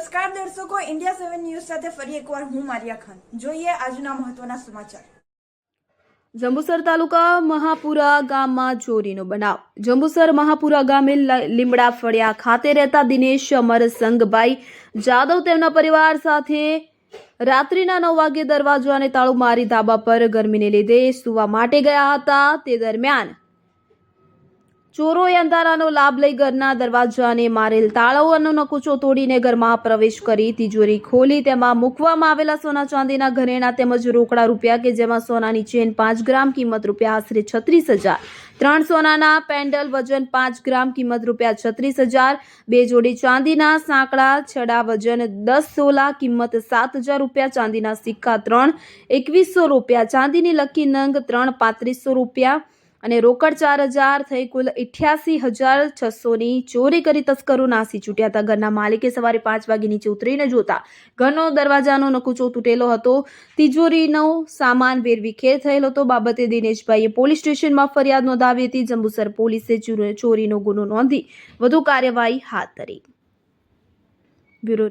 નમસ્કાર દર્શકો ઇન્ડિયા સેવન ન્યૂઝ સાથે ફરી એકવાર હું મારિયા ખાન. જોઈએ આજના મહત્વના સમાચાર. જંબુસર તાલુકા મહાપુરા ગામમાં ચોરીનો બનાવ. જંબુસર મહાપુરા ગામે લીમડા ફળિયા ખાતે રહેતા દિનેશ અમર સંઘભાઈ જાદવ તેમના પરિવાર સાથે રાત્રિના નવ વાગે દરવાજો અને તાળું મારી ધાબા પર ગરમીને લીધે સુવા માટે ગયા હતા. તે દરમિયાન ચોરોએ અંધારાનો લાભ લઈ ઘરના દરવાજાને મારેલ તાળાઓનો નકુચો તોડીને ઘરમાં પ્રવેશ કરી તિજોરી ખોલી. તેમાં મૂકવામાં આવેલા સોના ચાંદીના ઘરેણા તેમજ રોકડા રૂપિયા કે જેમાં સોનાની ચેન પાંચ ગ્રામ કિંમત રૂપિયા આશરે છત્રીસ હજાર, ત્રણ સોનાના પેન્ડલ વજન પાંચ ગ્રામ કિંમત રૂપિયા છત્રીસ હજાર, બે જોડી ચાંદીના સાંકડા છડા વજન દસ સોલા કિંમત સાત હજાર રૂપિયા, ચાંદીના સિક્કા ત્રણ એકવીસો રૂપિયા, ચાંદીની લકી નંગ ત્રણ પાંત્રીસો રૂપિયા અને રોકડ ચાર હજાર થઈ કુલ અઠ્યાસી હજાર છસોની ચોરી કરી તસ્કરો નાસી છૂટ્યા હતા. ઘરના માલિકે સવારે પાંચ વાગે નીચે ઉતરીને જોતા ઘરનો દરવાજાનો નકુચો તૂટેલો હતો. તિજોરીનો સામાન વેરવિખેર થયેલો હતો. બાબતે દિનેશભાઈએ પોલીસ સ્ટેશનમાં ફરિયાદ નોંધાવી હતી. જંબુસર પોલીસે ચોરી- ચોરીનો ગુનો નોંધી વધુ કાર્યવાહી હાથ ધરી. બ્યુરો